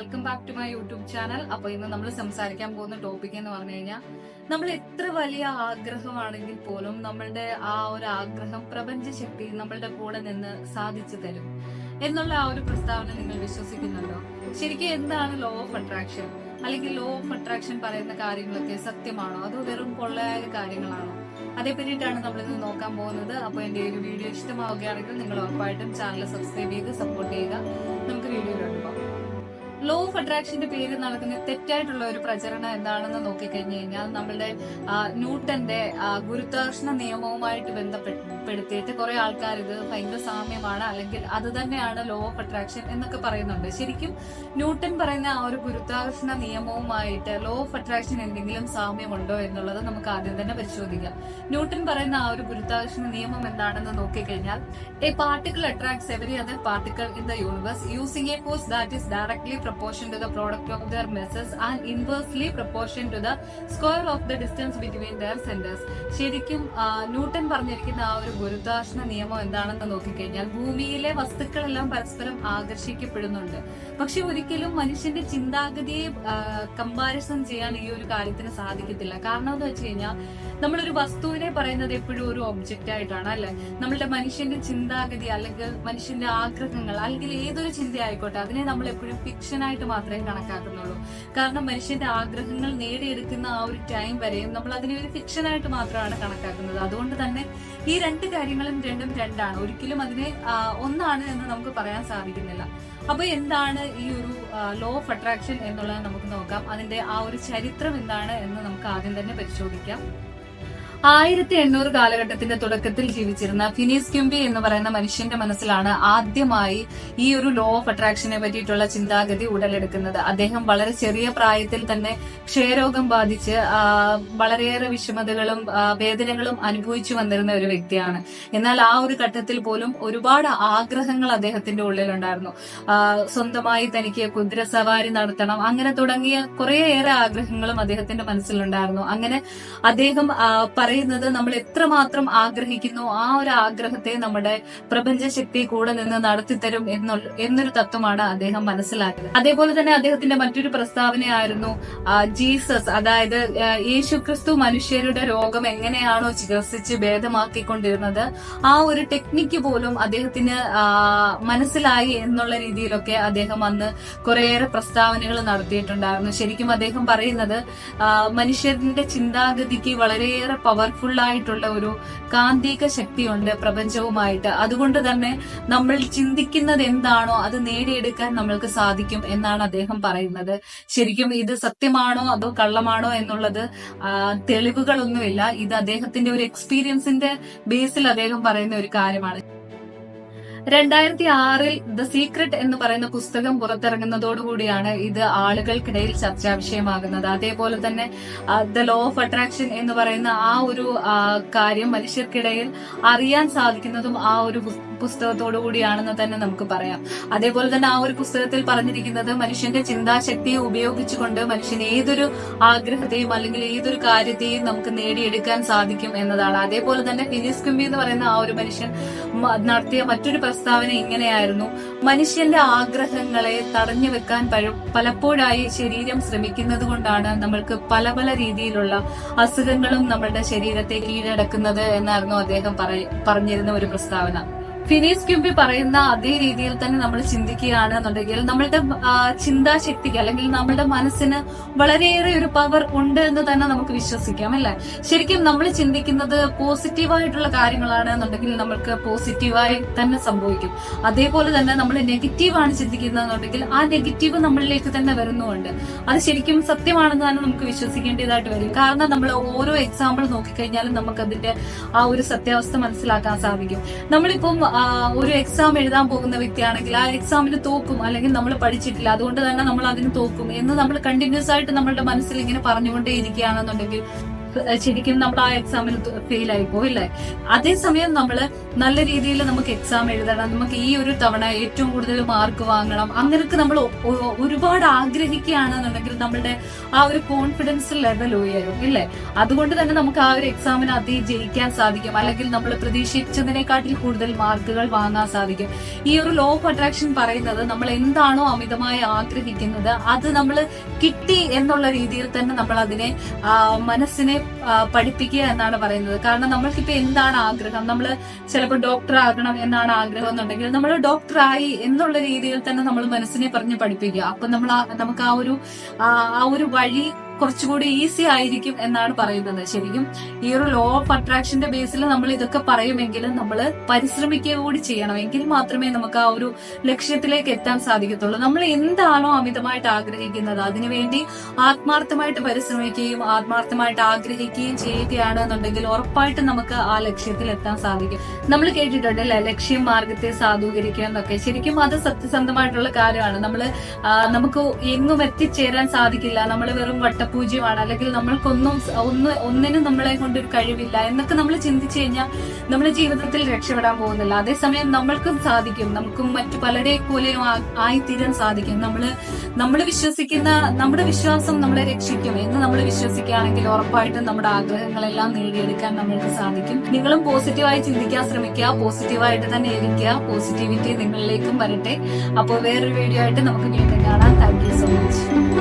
Welcome back to my YouTube channel അപ്പൊ ഇന്ന് നമ്മൾ സംസാരിക്കാൻ പോകുന്ന ടോപ്പിക് എന്ന് പറഞ്ഞു കഴിഞ്ഞാൽ നമ്മൾ എത്ര വലിയ ആഗ്രഹമാണെങ്കിൽ പോലും നമ്മളുടെ ആ ഒരു ആഗ്രഹം പ്രപഞ്ച ശക്തി നമ്മളുടെ കൂടെ നിന്ന് സാധിച്ചു തരും എന്നുള്ള ആ ഒരു പ്രസ്താവന നിങ്ങൾ വിശ്വസിക്കുന്നുണ്ടോ? ശരിക്കും എന്താണ് ലോ ഓഫ് അട്രാക്ഷൻ അല്ലെങ്കിൽ ലോ ഓഫ് അട്രാക്ഷൻ പറയുന്ന കാര്യങ്ങളൊക്കെ സത്യമാണോ? അതോ വെറും പൊള്ളയായ കാര്യങ്ങളാണോ? അതേ പറ്റിയിട്ടാണ് നമ്മൾ ഇന്ന് നോക്കാൻ പോകുന്നത്. അപ്പോൾ എന്റെ ഒരു വീഡിയോ ഇഷ്ടമാവുകയാണെങ്കിൽ നിങ്ങൾ ഉറപ്പായിട്ടും ചാനൽ സബ്സ്ക്രൈബ് ചെയ്ത് സപ്പോർട്ട് ചെയ്യുക. നമുക്ക് വീഡിയോയിലോട്ട് പോകാം. ലോ ഓഫ് അട്രാക്ഷന്റെ പേര് നടക്കുന്ന തെറ്റായിട്ടുള്ള ഒരു പ്രചരണം എന്താണെന്ന് നോക്കിക്കഴിഞ്ഞു കഴിഞ്ഞാൽ നമ്മളുടെ ന്യൂട്ടന്റെ ഗുരുത്വാകർഷണ നിയമവുമായിട്ട് ബന്ധപ്പെടുത്തിയിട്ട് കുറെ ആൾക്കാർ ഇത് ഭയങ്കര സാമ്യമാണ്. അല്ലെങ്കിൽ അത് തന്നെയാണ് ലോ ഓഫ് അട്രാക്ഷൻ എന്നൊക്കെ പറയുന്നുണ്ട്. ശരിക്കും ന്യൂട്ടൻ പറയുന്ന ആ ഒരു ഗുരുത്വാകർഷണ നിയമവുമായിട്ട് ലോ ഓഫ് അട്രാക്ഷൻ എന്തെങ്കിലും സാമ്യമുണ്ടോ എന്നുള്ളത് നമുക്ക് ആദ്യം തന്നെ പരിശോധിക്കാം. ന്യൂട്ടൻ പറയുന്ന ആ ഒരു ഗുരുത്വാകർഷണ നിയമം എന്താണെന്ന് നോക്കിക്കഴിഞ്ഞാൽ a particle attracts every other particle in the universe using a force that is directly proportion to the product of their masses and inversely proportion to the square of the distance between their centers. ശരിക്കും Newton പറഞ്ഞിരിക്കുന്ന ആ ഒരു ഗുരുത്വാകർഷണ നിയമം എന്താണെന്ന് നോക്കിക്കഴിഞ്ഞാൽ ഭൂമിയിലെ വസ്തുക്കളെല്ലാം പരസ്പരം ആകർഷിക്കപ്പെടുന്നുണ്ട്. പക്ഷെ ഒരിക്കലും മനുഷ്യന്റെ ചിന്താഗതിയെ കമ്പാരിസൺ ചെയ്യാൻ ഈ ഒരു കാര്യത്തിന് സാധിക്കത്തില്ല. കാരണം എന്ന് വെച്ച് കഴിഞ്ഞാൽ നമ്മളൊരു വസ്തുവിനെ പറയുന്നത് എപ്പോഴും ഒരു ഒബ്ജക്റ്റ് ആയിട്ടാണ് അല്ലെ? നമ്മളുടെ മനുഷ്യന്റെ ചിന്താഗതി അല്ലെങ്കിൽ മനുഷ്യന്റെ ആഗ്രഹങ്ങൾ അല്ലെങ്കിൽ ഏതൊരു ചിന്ത ആയിക്കോട്ടെ അതിനെ നമ്മൾ എപ്പോഴും ഫിക്ഷൻ ആയിട്ട് മാത്രമേ കണക്കാക്കുന്നുള്ളൂ. കാരണം മനുഷ്യന്റെ ആഗ്രഹങ്ങൾ നേടിയെടുക്കുന്ന ആ ഒരു ടൈം വരെയും നമ്മൾ അതിനെ ഒരു ഫിക്ഷനായിട്ട് മാത്രമാണ് കണക്കാക്കുന്നത്. അതുകൊണ്ട് തന്നെ ഈ രണ്ട് കാര്യങ്ങളും രണ്ടും രണ്ടാണ്. ഒരിക്കലും അതിനെ ഒന്നാണ് എന്ന് നമുക്ക് പറയാൻ സാധിക്കുന്നില്ല. അപ്പൊ എന്താണ് ഈ ഒരു ലോ ഓഫ് അട്രാക്ഷൻ എന്നുള്ളത് നമുക്ക് നോക്കാം. അതിന്റെ ആ ഒരു ചരിത്രം എന്താണ് എന്ന് നമുക്ക് ആദ്യം തന്നെ പരിശോധിക്കാം. ആയിരത്തി എണ്ണൂറ് കാലഘട്ടത്തിന്റെ തുടക്കത്തിൽ ജീവിച്ചിരുന്ന ഫിനീസ് ക്യുംബി എന്ന് പറയുന്ന മനുഷ്യന്റെ മനസ്സിലാണ് ആദ്യമായി ഈ ഒരു ലോ ഓഫ് അട്രാക്ഷനെ പറ്റിയിട്ടുള്ള ചിന്താഗതി ഉടലെടുക്കുന്നത്. അദ്ദേഹം വളരെ ചെറിയ പ്രായത്തിൽ തന്നെ ക്ഷയരോഗം ബാധിച്ച് വളരെയേറെ വിഷമതകളും വേദനകളും അനുഭവിച്ചു വന്നിരുന്ന ഒരു വ്യക്തിയാണ്. എന്നാൽ ആ ഒരു ഘട്ടത്തിൽ പോലും ഒരുപാട് ആഗ്രഹങ്ങൾ അദ്ദേഹത്തിന്റെ ഉള്ളിലുണ്ടായിരുന്നു. സ്വന്തമായി തനിക്ക് കുതിര സവാരി നടത്തണം അങ്ങനെ തുടങ്ങിയ കുറേയേറെ ആഗ്രഹങ്ങളും അദ്ദേഹത്തിന്റെ മനസ്സിലുണ്ടായിരുന്നു. അങ്ങനെ അദ്ദേഹം പറയുന്നത് നമ്മൾ എത്രമാത്രം ആഗ്രഹിക്കുന്നു ആ ഒരു ആഗ്രഹത്തെ നമ്മുടെ പ്രപഞ്ചശക്തി കൂടെ നിന്ന് നടത്തിത്തരും എന്നുള്ള എന്നൊരു തത്വമാണ് അദ്ദേഹം മനസ്സിലാക്കുന്നത് അതേപോലെ തന്നെ അദ്ദേഹത്തിന്റെ മറ്റൊരു പ്രസ്താവനയായിരുന്നു ജീസസ് അതായത് യേശുക്രിസ്തു യേശു ക്രിസ്തു മനുഷ്യരുടെ രോഗം എങ്ങനെയാണോ ചികിത്സിച്ച് ഭേദമാക്കിക്കൊണ്ടിരുന്നത് ആ ഒരു ടെക്നിക്ക് പോലും അദ്ദേഹത്തിന് മനസ്സിലായി എന്നുള്ള രീതിയിലൊക്കെ അദ്ദേഹം അന്ന് കുറേയേറെ പ്രസ്താവനകൾ നടത്തിയിട്ടുണ്ടായിരുന്നു. ശരിക്കും അദ്ദേഹം പറയുന്നത് മനുഷ്യന്റെ ചിന്താഗതിക്ക് വളരെയേറെ പവർഫുൾ ആയിട്ടുള്ള ഒരു കാന്തിക ശക്തിയുണ്ട് പ്രപഞ്ചവുമായിട്ട്. അതുകൊണ്ട് തന്നെ നമ്മൾ ചിന്തിക്കുന്നത് എന്താണോ അത് നേടിയെടുക്കാൻ നമ്മൾക്ക് സാധിക്കും എന്നാണ് അദ്ദേഹം പറയുന്നത്. ശരിക്കും ഇത് സത്യമാണോ അതോ കള്ളമാണോ എന്നുള്ളത് തെളിവുകളൊന്നുമില്ല. ഇത് അദ്ദേഹത്തിന്റെ ഒരു എക്സ്പീരിയൻസിന്റെ ബേസിൽ അദ്ദേഹം പറയുന്ന ഒരു കാര്യമാണ്. രണ്ടായിരത്തി ആറിൽ ദ സീക്രട്ട് എന്ന് പറയുന്ന പുസ്തകം പുറത്തിറങ്ങുന്നതോടുകൂടിയാണ് ഇത് ആളുകൾക്കിടയിൽ ചർച്ചാ വിഷയമാകുന്നത്. അതേപോലെ തന്നെ ദ ലോ ഓഫ് അട്രാക്ഷൻ എന്ന് പറയുന്ന ആ ഒരു കാര്യം മനുഷ്യർക്കിടയിൽ അറിയാൻ സാധിക്കുന്നതും ആ ഒരു പുസ്തകത്തോടു കൂടിയാണെന്ന് തന്നെ നമുക്ക് പറയാം. അതേപോലെ തന്നെ ആ ഒരു പുസ്തകത്തിൽ പറഞ്ഞിരിക്കുന്നത് മനുഷ്യന്റെ ചിന്താശക്തിയെ ഉപയോഗിച്ചുകൊണ്ട് മനുഷ്യൻ ഏതൊരു ആഗ്രഹത്തെയും അല്ലെങ്കിൽ ഏതൊരു കാര്യത്തെയും നമുക്ക് നേടിയെടുക്കാൻ സാധിക്കും എന്നതാണ്. അതേപോലെ തന്നെ ഫിനിസ് കുമ്പി എന്ന് പറയുന്ന ആ ഒരു മനുഷ്യൻ നടത്തിയ മറ്റൊരു പ്രസ്താവന ഇങ്ങനെയായിരുന്നു. മനുഷ്യന്റെ ആഗ്രഹങ്ങളെ തടഞ്ഞു വെക്കാൻ പല- പലപ്പോഴായി ശരീരം ശ്രമിക്കുന്നത് കൊണ്ടാണ് നമ്മൾക്ക് പല പല രീതിയിലുള്ള അസുഖങ്ങളും നമ്മളുടെ ശരീരത്തെ കീഴടക്കുന്നത് എന്നായിരുന്നു അദ്ദേഹം പറഞ്ഞിരുന്ന ഒരു പ്രസ്താവന. ഫിനീസ് ക്യൂബി പറയുന്ന അതേ രീതിയിൽ തന്നെ നമ്മൾ ചിന്തിക്കുകയാണ് എന്നുണ്ടെങ്കിൽ നമ്മളുടെ ചിന്താശക്തിക്ക് അല്ലെങ്കിൽ നമ്മളുടെ മനസ്സിന് വളരെയേറെ ഒരു പവർ ഉണ്ട് എന്ന് തന്നെ നമുക്ക് വിശ്വസിക്കാം അല്ലെ? ശരിക്കും നമ്മൾ ചിന്തിക്കുന്നത് പോസിറ്റീവായിട്ടുള്ള കാര്യങ്ങളാണ് എന്നുണ്ടെങ്കിൽ നമ്മൾക്ക് പോസിറ്റീവായി തന്നെ സംഭവിക്കും. അതേപോലെ തന്നെ നമ്മൾ നെഗറ്റീവാണ് ചിന്തിക്കുന്നതെന്നുണ്ടെങ്കിൽ ആ നെഗറ്റീവ് നമ്മളിലേക്ക് തന്നെ വരുന്നുമുണ്ട്. അത് ശരിക്കും സത്യമാണെന്ന് തന്നെ നമുക്ക് വിശ്വസിക്കേണ്ടതായിട്ട് വരും. കാരണം നമ്മൾ ഓരോ എക്സാമ്പിൾ നോക്കിക്കഴിഞ്ഞാലും നമുക്ക് അതിന്റെ ആ ഒരു സത്യാവസ്ഥ മനസ്സിലാക്കാൻ സാധിക്കും. നമ്മളിപ്പം ഒരു എക്സാം എഴുതാൻ പോകുന്ന വ്യക്തിയാണെങ്കിൽ ആ എക്സാമിന് തോക്കും. അല്ലെങ്കിൽ നമ്മൾ പഠിച്ചിട്ടില്ല. അതുകൊണ്ട് തന്നെ നമ്മൾ അതിന് തോക്കും. എന്ന് നമ്മൾ കണ്ടിന്യൂസ് ആയിട്ട് നമ്മളുടെ മനസ്സിൽ ഇങ്ങനെ പറഞ്ഞുകൊണ്ടേ ഇരിക്കുകയാണെന്നുണ്ടെങ്കിൽ ശരിക്കും നമ്മൾ ആ എക്സാമിന് ഫെയിൽ ആയി പോയില്ലേ? അതേസമയം നമ്മൾ നല്ല രീതിയിൽ നമുക്ക് എക്സാം എഴുതണം നമുക്ക് ഈ ഒരു തവണ ഏറ്റവും കൂടുതൽ മാർക്ക് വാങ്ങണം അങ്ങനെയൊക്കെ നമ്മൾ ഒരുപാട് ആഗ്രഹിക്കുകയാണെന്നുണ്ടെങ്കിൽ നമ്മളുടെ ആ ഒരു കോൺഫിഡൻസ് ലെവൽ ഉയരും ഇല്ലേ? അതുകൊണ്ട് തന്നെ നമുക്ക് ആ ഒരു എക്സാമിന് അതി ജയിക്കാൻ സാധിക്കും. അല്ലെങ്കിൽ നമ്മൾ പ്രതീക്ഷിച്ചതിനെക്കാട്ടിൽ കൂടുതൽ മാർക്കുകൾ വാങ്ങാൻ സാധിക്കും. ഈ ഒരു ലോ ഓഫ് അട്രാക്ഷൻ പറയുന്നത് നമ്മൾ എന്താണോ അമിതമായി ആഗ്രഹിക്കുന്നത് അത് നമ്മൾ കിട്ടി എന്നുള്ള രീതിയിൽ തന്നെ നമ്മൾ അതിനെ മനസ്സിനെ പഠിപ്പിക്കുക എന്നാണ് പറയുന്നത്. കാരണം നമ്മൾക്കിപ്പോ എന്താണ് ആഗ്രഹം? നമ്മൾ ചിലപ്പോൾ ഡോക്ടർ ആകണം എന്നാണ് ആഗ്രഹം എന്നുണ്ടെങ്കിൽ നമ്മൾ ഡോക്ടറായി എന്നുള്ള രീതിയിൽ തന്നെ നമ്മൾ മനസ്സിനെ പറഞ്ഞ് പഠിപ്പിക്കുക. അപ്പൊ നമ്മൾ നമുക്ക് ആ ഒരു ആ ഒരു വഴി കുറച്ചുകൂടി ഈസി ആയിരിക്കും എന്നാണ് പറയുന്നത്. ശരിക്കും ഈ ഒരു ലോ ഓഫ് അട്രാക്ഷന്റെ ബേസിൽ നമ്മൾ ഇതൊക്കെ പറയുമെങ്കിലും നമ്മൾ പരിശ്രമിക്കുക കൂടി ചെയ്യണം. എങ്കിൽ മാത്രമേ നമുക്ക് ആ ഒരു ലക്ഷ്യത്തിലേക്ക് എത്താൻ സാധിക്കത്തുള്ളൂ. നമ്മൾ എന്താണോ അമിതമായിട്ട് ആഗ്രഹിക്കുന്നത് അതിനുവേണ്ടി ആത്മാർത്ഥമായിട്ട് പരിശ്രമിക്കുകയും ആത്മാർത്ഥമായിട്ട് ആഗ്രഹിക്കുകയും ചെയ്യുകയാണ് എന്നുണ്ടെങ്കിൽ ഉറപ്പായിട്ടും നമുക്ക് ആ ലക്ഷ്യത്തിൽ എത്താൻ സാധിക്കും. നമ്മൾ കേട്ടിട്ടുണ്ട് അല്ലെ? ലക്ഷ്യം മാർഗത്തെ സാധൂകരിക്കുക എന്നൊക്കെ. ശരിക്കും അത് സത്യസന്ധമായിട്ടുള്ള കാര്യമാണ്. നമ്മൾ നമുക്ക് എങ്ങും എത്തിച്ചേരാൻ സാധിക്കില്ല. നമ്മൾ വെറും വട്ടപൂജ്യമാണ് അല്ലെങ്കിൽ നമ്മൾക്കൊന്നും ഒന്ന് ഒന്നിനും നമ്മളെ കൊണ്ട് ഒരു കഴിവില്ല എന്നൊക്കെ നമ്മൾ ചിന്തിച്ചു കഴിഞ്ഞാൽ നമ്മുടെ ജീവിതത്തിൽ രക്ഷപ്പെടാൻ പോകുന്നില്ല. അതേസമയം നമ്മൾക്കും സാധിക്കും. നമുക്കും മറ്റു പലരെ പോലെയും ആയിത്തീരാൻ സാധിക്കും. നമ്മൾ നമ്മൾ വിശ്വസിക്കുന്ന നമ്മുടെ വിശ്വാസം നമ്മളെ രക്ഷിക്കും എന്ന് നമ്മൾ വിശ്വസിക്കുകയാണെങ്കിൽ ഉറപ്പായിട്ടും നമ്മുടെ ആഗ്രഹങ്ങളെല്ലാം നേടിയെടുക്കാൻ നമ്മൾക്ക് സാധിക്കും. നിങ്ങളും പോസിറ്റീവായി ചിന്തിക്കാൻ ശ്രമിക്കുക. പോസിറ്റീവായിട്ട് തന്നെ ഇരിക്കുക. പോസിറ്റിവിറ്റി നിങ്ങളിലേക്കും വരട്ടെ. അപ്പോൾ വേറൊരു വീഡിയോ ആയിട്ട് നമുക്ക് വീണ്ടും കാണാം. Thank you so much